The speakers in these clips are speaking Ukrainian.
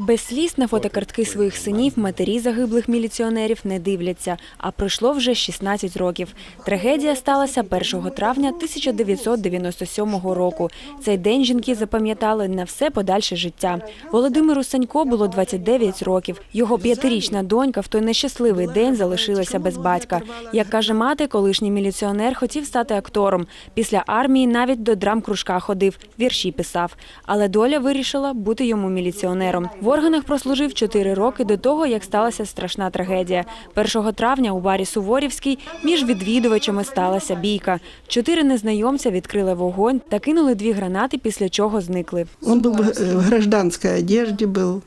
Без сліз на фотокартки своїх синів матері загиблих міліціонерів не дивляться, а пройшло вже 16 років. Трагедія сталася 1 травня 1997 року. Цей день жінки запам'ятали на все подальше життя. Володимиру Санько було 29 років. Його п'ятирічна донька в той нещасливий день залишилася без батька. Як каже мати, колишній міліціонер хотів стати актором. Після армії навіть до драм-кружка ходив, вірші писав. Але доля вирішила бути йому міліціонером В органах прослужив 4 роки до того, як сталася страшна трагедія. 1 травня у барі Суворівський між відвідувачами сталася бійка. Чотири незнайомця відкрили вогонь та кинули дві гранати, після чого зникли. Он был в в гражданской одежде, был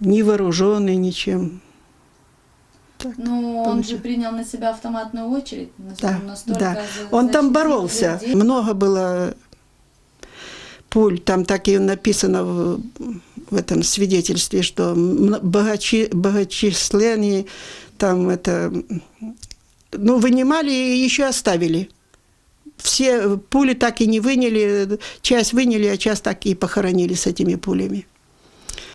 не вооруженный ничем. Ну, он же принял на себя автоматную очередь. нас- Да, настолько да. за- Он там защитил боролся. людей. Много было пуль, там так и написано в, в этом свидетельстве, что богачи, богочисленнее, там это, ну, вынимали и еще оставили. Все пули так и не выняли, часть выняли, а часть так и похоронили с этими пулями.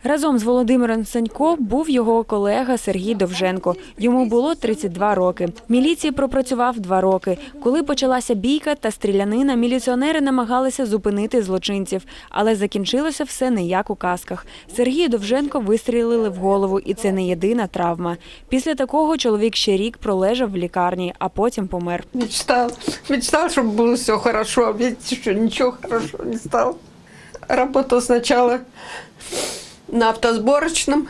Разом з Володимиром Санько був його колега Сергій Довженко. Йому було 32 роки. В міліції пропрацював два роки. Коли почалася бійка та стрілянина, міліціонери намагалися зупинити злочинців, але закінчилося все не як у казках. Сергію Довженко вистрілили в голову, і це не єдина травма. Після такого чоловік ще рік пролежав в лікарні, а потім помер. Мечтал, мечтал, чтобы было все хорошо, а что ничего хорошо не стало. Работал сначала на автосборочном,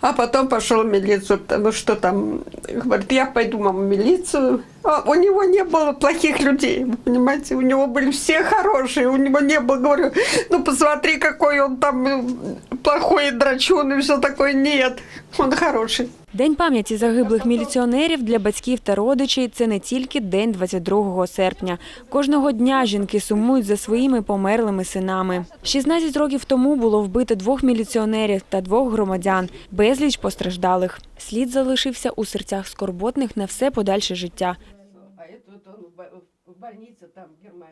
а потом пошел в милицию, потому что там, говорит, я пойду, мама, в милицию А у него не было плохих людей, вы понимаете, у него были все хорошие, у него не было, говорю, ну посмотри, какой он там э, плохой драчун и все такое. Нет, он хороший. День пам'яті загиблих міліціонерів для батьків та родичів – це не тільки день 22 серпня. Кожного дня жінки сумують за своїми померлими синами. 16 років тому було вбито двох міліціонерів та двох громадян, безліч постраждалих. Слід залишився у серцях скорботних на все подальше життя. Вот он в больнице там в Германии.